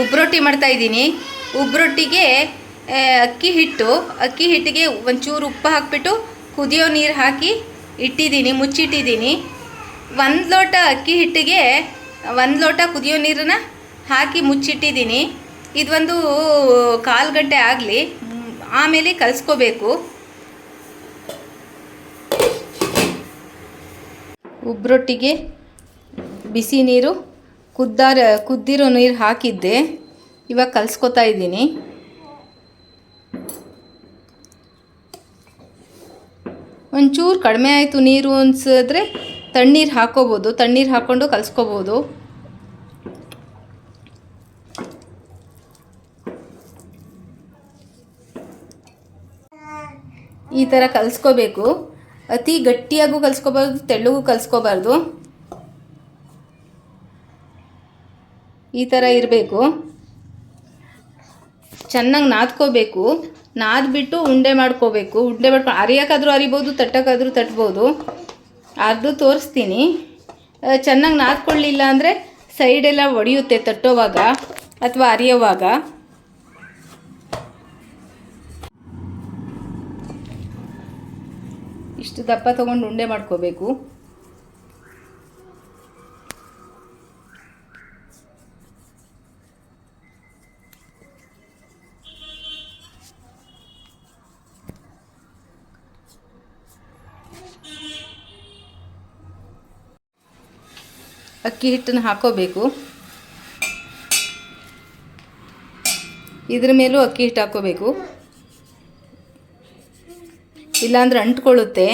ಉಬ್ರೊಟ್ಟಿ ಮಾಡ್ತಾ ಇದ್ದೀನಿ. ಉಬ್ರೊಟ್ಟಿಗೆ ಅಕ್ಕಿ ಹಿಟ್ಟು. ಅಕ್ಕಿ ಹಿಟ್ಟಿಗೆ ಒಂಚೂರು ಉಪ್ಪು ಹಾಕ್ಬಿಟ್ಟು ಕುದಿಯೋ ನೀರು ಹಾಕಿ ಇಟ್ಟಿದ್ದೀನಿ, ಮುಚ್ಚಿಟ್ಟಿದ್ದೀನಿ. ಒಂದು ಲೋಟ ಅಕ್ಕಿ ಹಿಟ್ಟಿಗೆ ಒಂದು ಲೋಟ ಕುದಿಯೋ ನೀರನ್ನ ಹಾಕಿ ಮುಚ್ಚಿಟ್ಟಿದ್ದೀನಿ. ಇದೊಂದು ಕಾಲು ಗಂಟೆ ಆಗಲಿ, ಆಮೇಲೆ ಕಲಿಸ್ಕೋಬೇಕು. ಉಬ್ರೊಟ್ಟಿಗೆ ಬಿಸಿ ನೀರು ಕುದ್ದಾರ, ಕುದ್ದಿರೋ ನೀರು ಹಾಕಿದ್ದೆ. ಇವಾಗ ಕಲಿಸ್ಕೊತಾ ಇದ್ದೀನಿ. ಒಂಚೂರು ಕಡಿಮೆ ಆಯಿತು ನೀರು ಅನ್ಸಿದ್ರೆ ತಣ್ಣೀರು ಹಾಕೋಬೋದು. ತಣ್ಣೀರು ಹಾಕ್ಕೊಂಡು ಕಲಿಸ್ಕೋಬೋದು. ಈ ಥರ ಕಲಿಸ್ಕೋಬೇಕು. ಅತಿ ಗಟ್ಟಿಯಾಗೂ ಕಲಿಸ್ಕೋಬಾರ್ದು, ತೆಳ್ಳಗೂ ಕಲಿಸ್ಕೋಬಾರ್ದು. ಈ ಥರ ಇರಬೇಕು. ಚೆನ್ನಾಗಿ ನಾದ್ಕೋಬೇಕು. ನಾದ್ಬಿಟ್ಟು ಉಂಡೆ ಮಾಡ್ಕೋಬೇಕು. ಉಂಡೆ ಮಾಡ್ಕೊ ಅರಿಯೋಕ್ಕಾದ್ರೂ ಅರಿಬೋದು ತಟ್ಟಕ್ಕಾದ್ರೂ ತಟ್ಬೋದು. ಅದು ತೋರಿಸ್ತೀನಿ. ಚೆನ್ನಾಗಿ ನಾದ್ಕೊಳ್ಳಿಲ್ಲ ಅಂದರೆ ಸೈಡೆಲ್ಲ ಒಡೆಯುತ್ತೆ ತಟ್ಟೋವಾಗ ಅಥವಾ ಅರಿಯೋವಾಗ. ಇಷ್ಟು ದಪ್ಪ ತೊಗೊಂಡು ಉಂಡೆ ಮಾಡ್ಕೋಬೇಕು. ಅಕ್ಕಿ ಹಿಟ್ಟನ್ನು ಹಾಕೋಬೇಕು. ಇದ್ರ ಮೇಲೂ ಅಕ್ಕಿ ಹಿಟ್ಟು ಹಾಕೋಬೇಕು. ಇಲ್ಲಾಂದ್ರೆ ಅಂಟ್ಕೊಳ್ಳುತ್ತೆ.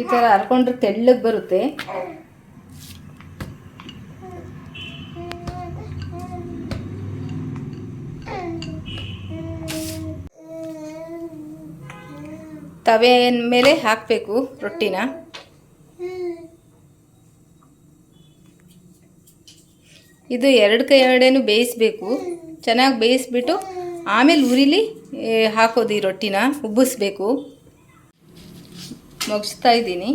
ಈ ಥರ ಹರ್ಕೊಂಡ್ರೆ ತೆಳ್ಳಗೆ ಬರುತ್ತೆ. ತವೆ ಮೇಲೆ ಹಾಕಬೇಕು ರೊಟ್ಟಿನ. ಇದು ಎರಡು ಕೈ ಎರಡೇನು ಬೇಯಿಸ್ಬೇಕು. ಚೆನ್ನಾಗಿ ಬೇಯಿಸ್ಬಿಟ್ಟು ಆಮೇಲೆ ಉರಿಲಿ ಹಾಕೋದು ಈ ರೊಟ್ಟಿನ. ಉಬ್ಬಿಸ್ಬೇಕು. ಮುಗಿಸ್ತಾ ಇದ್ದೀನಿ.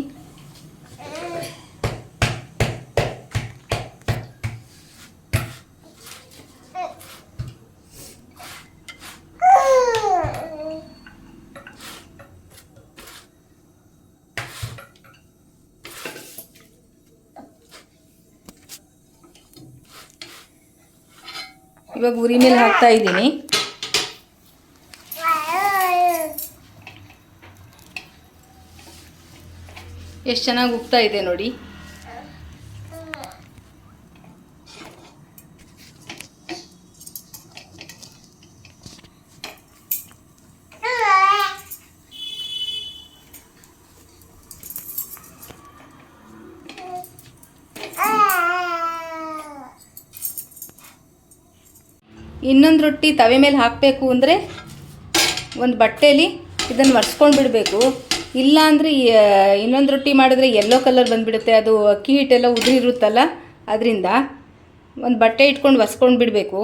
ಇವಾಗ ಉರಿ ಮೇಲೆ ಹಾಕ್ತಾ ಇದ್ದೀನಿ. ಎಷ್ಟು ಚೆನ್ನಾಗಿ ಉಗ್ತಾ ಇದೆ ನೋಡಿ. ಇನ್ನೊಂದು ರೊಟ್ಟಿ ತವೆ ಮೇಲೆ ಹಾಕಬೇಕು ಅಂದರೆ ಒಂದು ಬಟ್ಟೆಯಲ್ಲಿ ಇದನ್ನು ಒರೆಸ್ಕೊಂಡು ಬಿಡಬೇಕು. ಇಲ್ಲ ಅಂದರೆ ಇನ್ನೊಂದು ರೊಟ್ಟಿ ಮಾಡಿದ್ರೆ ಯೆಲ್ಲೋ ಕಲರ್ ಬಂದುಬಿಡುತ್ತೆ. ಅದು ಅಕ್ಕಿ ಹಿಟ್ಟೆಲ್ಲ ಉದುರಿರುತ್ತಲ್ಲ, ಅದರಿಂದ ಒಂದು ಬಟ್ಟೆ ಇಟ್ಕೊಂಡು ಒರೆಸ್ಕೊಂಡು ಬಿಡಬೇಕು.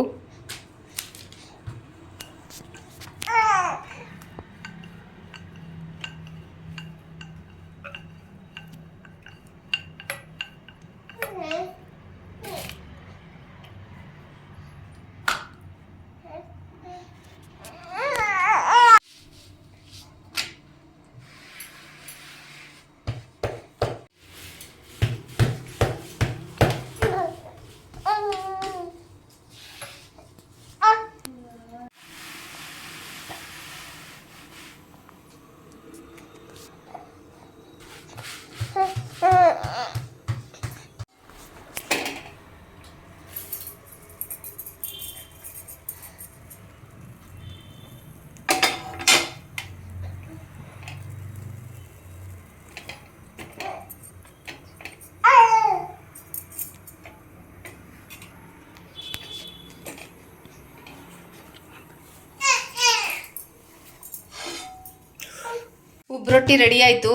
ಉಬ್ರೊಟ್ಟಿ ರೆಡಿ ಆಯಿತು.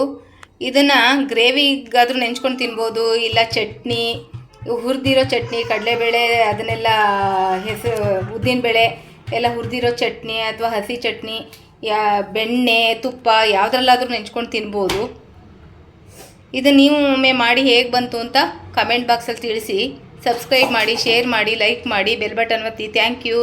ಇದನ್ನು ಗ್ರೇವಿಗಾದರೂ ನೆಂಚ್ಕೊಂಡು ತಿನ್ಬೋದು, ಇಲ್ಲ ಚಟ್ನಿ, ಹುರಿದಿರೋ ಚಟ್ನಿ, ಕಡಲೆಬೇಳೆ, ಅದನ್ನೆಲ್ಲ ಹೆಸರು ಉದ್ದಿನಬೇಳೆ ಎಲ್ಲ ಹುರಿದಿರೋ ಚಟ್ನಿ ಅಥವಾ ಹಸಿ ಚಟ್ನಿ, ಯಾ, ಬೆಣ್ಣೆ, ತುಪ್ಪ ಯಾವುದ್ರಲ್ಲಾದರೂ ನೆಂಚ್ಕೊಂಡು ತಿನ್ಬೋದು. ಇದು ನೀವು ಒಮ್ಮೆ ಮಾಡಿ ಹೇಗೆ ಬಂತು ಅಂತ ಕಮೆಂಟ್ ಬಾಕ್ಸಲ್ಲಿ ತಿಳಿಸಿ. ಸಬ್ಸ್ಕ್ರೈಬ್ ಮಾಡಿ, ಶೇರ್ ಮಾಡಿ, ಲೈಕ್ ಮಾಡಿ, ಬೆಲ್ ಬಟನ್ ಒತ್ತಿ. Thank you.